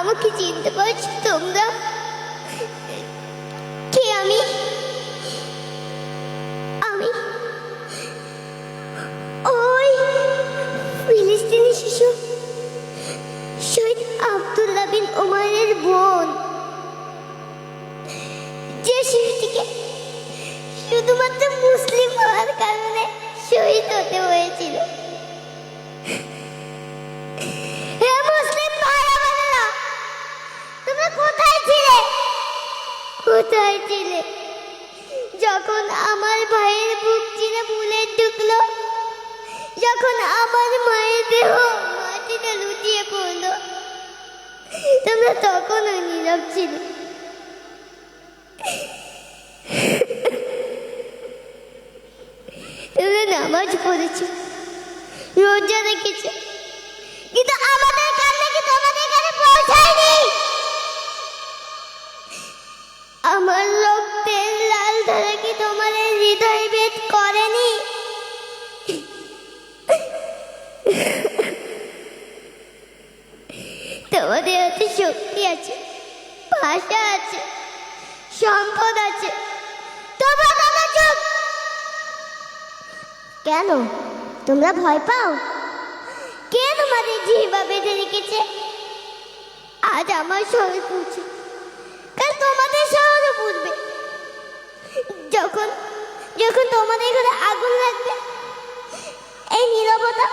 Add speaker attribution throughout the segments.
Speaker 1: আমাকে চিনতে পারছ তোমরা? কে আমি? আমি? ওই ফিলিস্তিনি শিশু, শহীদ আব্দুল্লাহ বিন ওমারের বোন। যে শিশুটিকে শুধুমাত্র মুসলিম হওয়ার কারণে শহীদ হতে হয়েছে। তোমরা কোথায় ছিলে? কোথায় ছিলে? যখন আমার ভাইয়ের বুক চিরে ঢুকলো, যখন আমার মায়ের দেহ মাটিতে লুটিয়ে পড়ল, তোমরা তখনও নীরব ছিলে। নামাজ পড়েছো, রোজা রেখেছো, কিন্তু আমাদের আমার লোক রক্তের লাল ধারা কি তোমার হৃদয় ভেদ করেনি? তোমাদের হাতে শক্তি আছে, ভাষা আছে, সম্পদ আছে। কেন? তোমরা ভয় পাও? কে তোমাদের জিহ্বা বেঁধে রেখেছে? আজ আমার শহরে পৌঁছে তোমাদের শহরে পড়বে যখন যখন তোমাদের ঘরে আগুন লাগবে, এই নীরবতা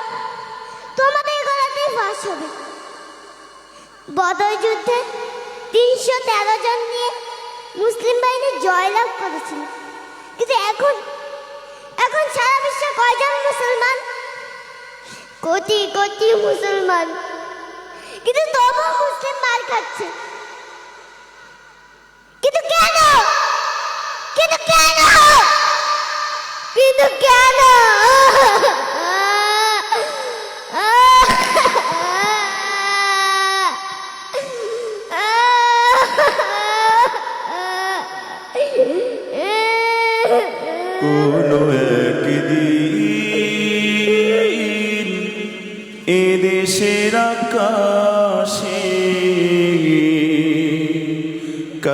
Speaker 1: তোমাদের গলাতে ফাঁস হবে। বদর যুদ্ধে তিনশো তেরো জন নিয়ে মুসলিম বাহিনী জয়লাভ করেছিল। কিন্তু এখন এখন সারা বিশ্বে কয়জন মুসলমান? কোটি কোটি মুসলমান। কিন্তু তবুও মুসলিম মার খাচ্ছে। কিন্তু কেন কিন্তু কেন কিন্তু কেন
Speaker 2: কোনো